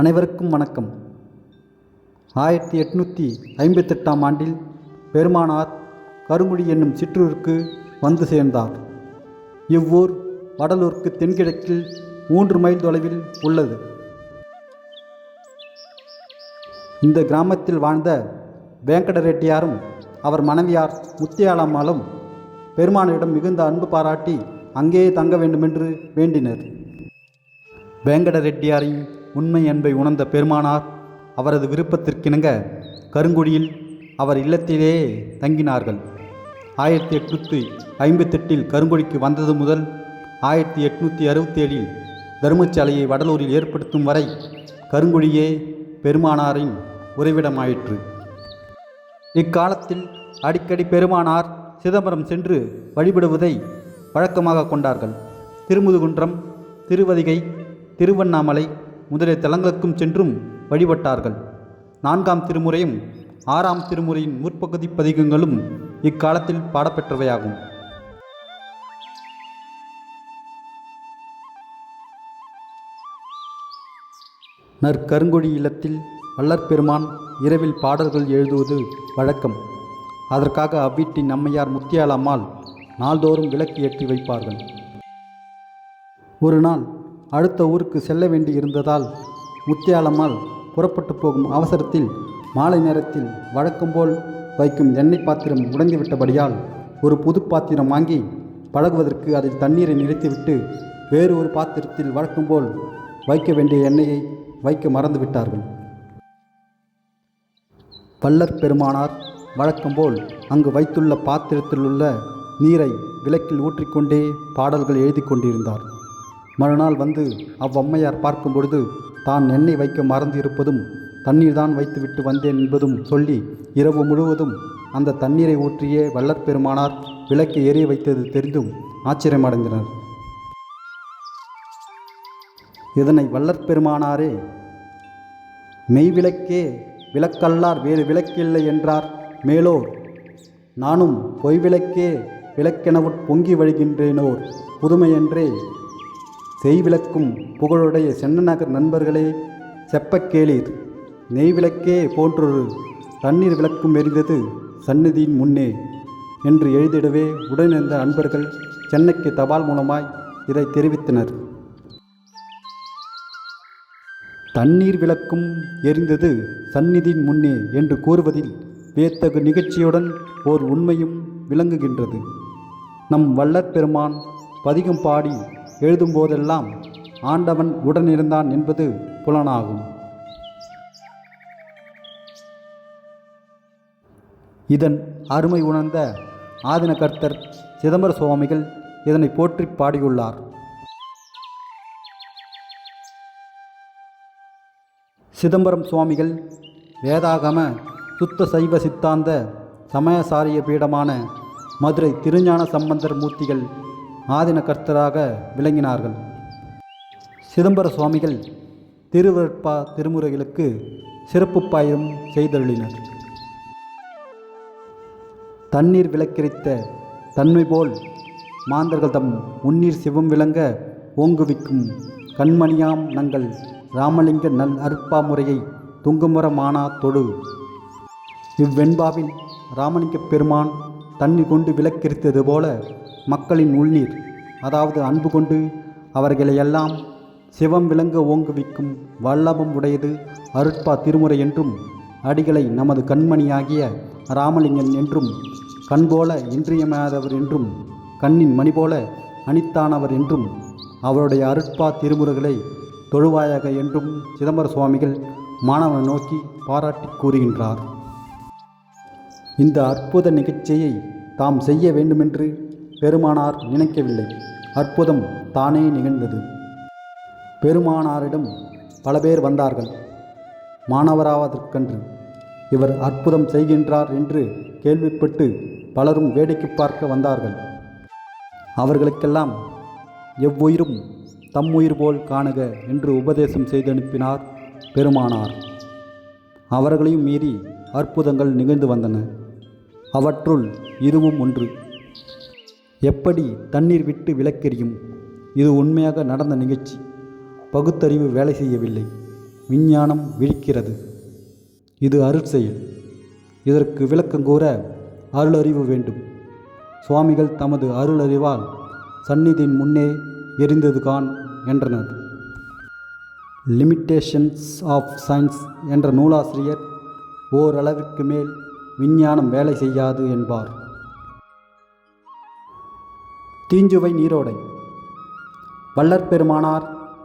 அனைவருக்கும் வணக்கம். ஆயிரத்தி எட்நூற்றி ஐம்பத்தெட்டாம் ஆண்டில் பெருமானார் கருங்குடி என்னும் சிற்றூருக்கு வந்து சேர்ந்தார். இவ்வூர் வடலூருக்கு தென்கிழக்கில் மூன்று மைல் தொலைவில் உள்ளது. இந்த கிராமத்தில் வாழ்ந்த வேங்கட ரெட்டியாரும் அவர் மனைவியார் முத்தியாலம்மாளும் பெருமானிடம் மிகுந்த அன்பு பாராட்டி அங்கேயே தங்க வேண்டுமென்று வேண்டினர். வேங்கட ரெட்டியாரையும் உண்மை அன்பை உணர்ந்த பெருமானார் அவரது விருப்பத்திற்கிணங்க கருங்குடியில் அவர் இல்லத்திலேயே தங்கினார்கள். ஆயிரத்தி எட்நூற்றி ஐம்பத்தெட்டில் கருங்குடிக்கு வந்தது முதல் ஆயிரத்தி எட்நூற்றி அறுபத்தேழில் தர்மசாலையை வடலூரில் ஏற்படுத்தும் வரை கருங்குடியே பெருமானாரின் உறைவிடமாயிற்று. இக்காலத்தில் அடிக்கடி பெருமானார் சிதம்பரம் சென்று வழிபடுவதை வழக்கமாக கொண்டார்கள். திருமுதுகுன்றம் திருவதிகை திருவண்ணாமலை முதலிய தலங்களுக்கும் சென்றும் வழிபட்டார்கள். நான்காம் திருமுறையும் ஆறாம் திருமுறையின் முற்பகுதி பதிகங்களும் இக்காலத்தில் பாடப்பெற்றவையாகும். நற்கருங்கொடி இல்லத்தில் வல்லற்பெருமான் இரவில் பாடல்கள் எழுதுவது வழக்கம். அதற்காக அவ்வீட்டின் நம்மையார் முத்தியாலம்மாள் நாள்தோறும் விளக்கு ஏற்றி வைப்பார்கள். ஒரு நாள் அடுத்த ஊருக்கு செல்ல வேண்டி இருந்ததால் முத்தியாலம்மாள் புறப்பட்டு போகும் அவசரத்தில் மாலை நேரத்தில் வழக்கம்போல் வைக்கும் எண்ணெய் பாத்திரம் உடைந்துவிட்டபடியால் ஒரு புது பாத்திரம் வாங்கி பழகுவதற்கு அதில் தண்ணீரை நிறுத்திவிட்டு வேறு ஒரு பாத்திரத்தில் வழக்கம்போல் வைக்க வேண்டிய எண்ணெயை வைக்க மறந்துவிட்டார்கள். பல்லர் பெருமானார் வழக்கம்போல் அங்கு வைத்துள்ள பாத்திரத்தில் உள்ள நீரை விளக்கில் ஊற்றிக்கொண்டே பாடல்கள் எழுதி கொண்டிருந்தார். மறுநாள் வந்து அவ்வம்மையார் பார்க்கும் பொழுது தான் எண்ணெய் வைக்க மறந்து இருப்பதும் தண்ணீர் தான் வைத்துவிட்டு வந்தேன் என்பதும் சொல்லி இரவு முழுவதும் அந்த தண்ணீரை ஊற்றியே வல்லற்பெருமானார் விளக்கை எரிய வைத்தது தெரிந்தும் ஆச்சரியமடைந்தனர். இதனை வல்லற்பெருமானாரே மெய்விளக்கே விளக்கல்லார் வேறு விளக்கில்லை என்றார் மேலோர். நானும் பொய் விளக்கே விளக்கெனவுட் பொங்கி வழிகின்றேனோர் புதுமையன்றே செய்விளக்கும் புகழுடைய சென்னநகர் நண்பர்களே செப்பக்கேளீர் நெய்விளக்கே போன்றொரு தண்ணீர் விளக்கும் எரிந்தது சந்நிதியின் முன்னே என்று எழுதிடவே உடனிருந்த அன்பர்கள் சென்னைக்கு தபால் மூலமாய் இதை தெரிவித்தனர். தண்ணீர் விளக்கும் எரிந்தது சந்நிதியின் முன்னே என்று கூறுவதில் வியத்தகு நிகழ்ச்சியுடன் ஓர் உண்மையும் விளங்குகின்றது. நம் வல்லற்பெருமான் பதிகம் பாடி எழுதும்போதெல்லாம் ஆண்டவன் உடனிருந்தான் என்பது புலனாகும். இதன் அருமை உணர்ந்த ஆதினகர்த்தர் சிதம்பர சுவாமிகள் இதனை போற்றி பாடியுள்ளார். சிதம்பரம் சுவாமிகள் வேதாகம சுத்த சைவ சித்தாந்த சமயசாரிய பீடமான மதுரை திருஞான சம்பந்தர் மூர்த்திகள் ஆதின கர்த்தராக விளங்கினார்கள். சிதம்பர சுவாமிகள் திருவருட்பா திருமுறைகளுக்கு சிறப்பு பாயம் செய்தருளினர். தண்ணீர் விளக்கிரித்த தன்மை போல் மாந்தர்கள் தம் உன்னீர் சிவம் விளங்க ஓங்குவிக்கும் கண்மணியாம் நங்கள் ராமலிங்க நல் அற்பா முறையை துங்குமுற மானா தொடு. இவ்வெண்பாவில் ராமலிங்கப் பெருமான் தண்ணி கொண்டு விளக்கிரித்தது போல மக்களின் உள்நீர். அதாவது அன்பு கொண்டு அவர்களையெல்லாம் சிவம் விளங்க ஓங்குவிக்கும் வல்லபம் உடையது அருட்பா திருமுறை என்றும் அடிகளை நமது கண்மணியாகிய ராமலிங்கன் என்றும் கண் போல இன்றியமையாதவர் என்றும் கண்ணின் மணி போல அனித்தானவர் என்றும் அவருடைய அருட்பா திருமுறைகளை தொழுவாயாக என்றும் சிதம்பர சுவாமிகள் மாணவன் நோக்கி பாராட்டி கூறுகின்றார். இந்த அற்புத நிகழ்ச்சியை தாம் செய்ய வேண்டுமென்று பெருமானார் நினைக்கவில்லை. அற்புதம் தானே நிகழ்ந்தது. பெருமானாரிடம் பல பேர் வந்தார்கள். மாணவராவதற்கன்று இவர் அற்புதம் செய்கின்றார் என்று கேள்விப்பட்டு பலரும் வேடிக்கை பார்க்க வந்தார்கள். அவர்களுக்கெல்லாம் எவ்வுயிரும் தம் உயிர் போல் காணுக என்று உபதேசம் செய்து அனுப்பினார் பெருமானார். அவர்களையும் மீறி அற்புதங்கள் நிகழ்ந்து வந்தன. அவற்றுள் இதுவும் ஒன்று. எப்படி தண்ணீர் விட்டு விளக்கெறியும்? இது உண்மையாக நடந்த நிகழ்ச்சி. பகுத்தறிவு வேலை செய்யவில்லை. விஞ்ஞானம் விழிக்கிறது. இது அருட்செயல் இதற்கு விளக்கம் கூற அருளறிவு வேண்டும். சுவாமிகள் தமது அருளறிவால் சந்நிதியின் முன்னே எரிந்தது கான் என்றனர். லிமிட்டேஷன்ஸ் ஆஃப் சயின்ஸ் என்ற நூலாசிரியர் ஓரளவிற்கு மேல் விஞ்ஞானம் வேலை செய்யாது என்பார். தீஞ்சுவை நீரோடை. வள்ளற்பெருமானார்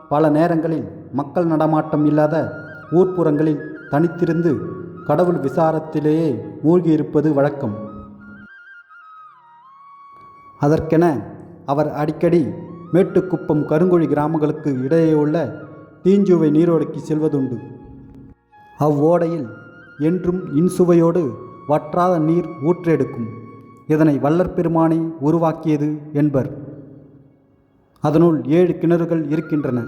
பல நேரங்களில் மக்கள் நடமாட்டம் இல்லாத ஊர்ப்புறங்களில் தனித்திருந்து கடவுள் விசாரத்திலேயே மூழ்கியிருப்பது வழக்கம். அதற்கென அவர் அடிக்கடி மேட்டுக்குப்பம் கருங்குழி கிராமங்களுக்கு இடையே உள்ள தீஞ்சுவை நீரோடைக்கு செல்வதுண்டு. அவ்வோடையில் என்றும் இன்சுவையோடு வற்றாத நீர் ஊற்றெடுக்கும். இதனை வல்லற்பெருமானே உருவாக்கியது என்பர். அதனுள் ஏழு கிணறுகள் இருக்கின்றன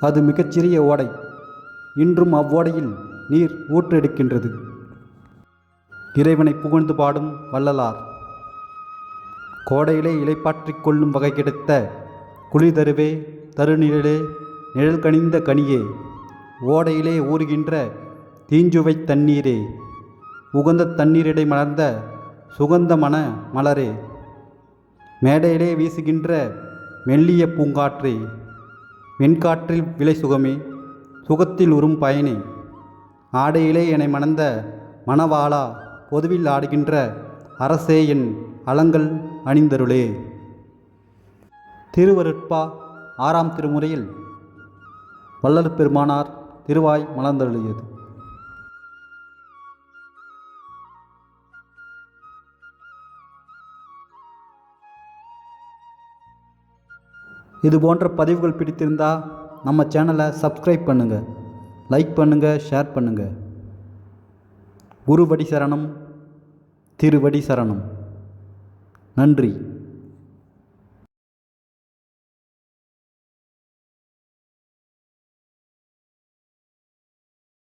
அது மிகச்சிறிய ஓடை. இன்றும் அவ்வோடையில் நீர் ஊற்றெடுக்கின்றது. இறைவனை புகழ்ந்து பாடும் வள்ளலார். கோடையிலே இலைப்பாற்றிக் கொள்ளும் வகை கிடைத்த குளிர்தருவே தருநிழலே நிழல் கனிந்த கனியே ஓடையிலே ஊறுகின்ற தீஞ்சுவை தண்ணீரே. உகந்த தண்ணீரிடை மலர்ந்த சுகந்த மன மலரே. மேடையிலே வீசுகின்ற மெல்லிய பூங்காற்றே. வெண்காற்றில் விலை சுகமே. சுகத்தில் உறும் பயனே. ஆடையிலே என்னை மணந்த மணவாளா பொதுவில் ஆடுகின்ற அரசே என் அலங்கள் அணிந்தருளே. திருவருட்பா ஆறாம் திருமுறையில் வள்ளல் பெருமானார் திருவாய் மலர்ந்தருளியது. இது போன்ற பதிவுகள் பிடித்திருந்தால் நம்ம சேனலை சப்ஸ்கிரைப் பண்ணுங்கள் லைக் பண்ணுங்கள் ஷேர் பண்ணுங்கள் குருவடி சரணம் திருவடி சரணம். நன்றி.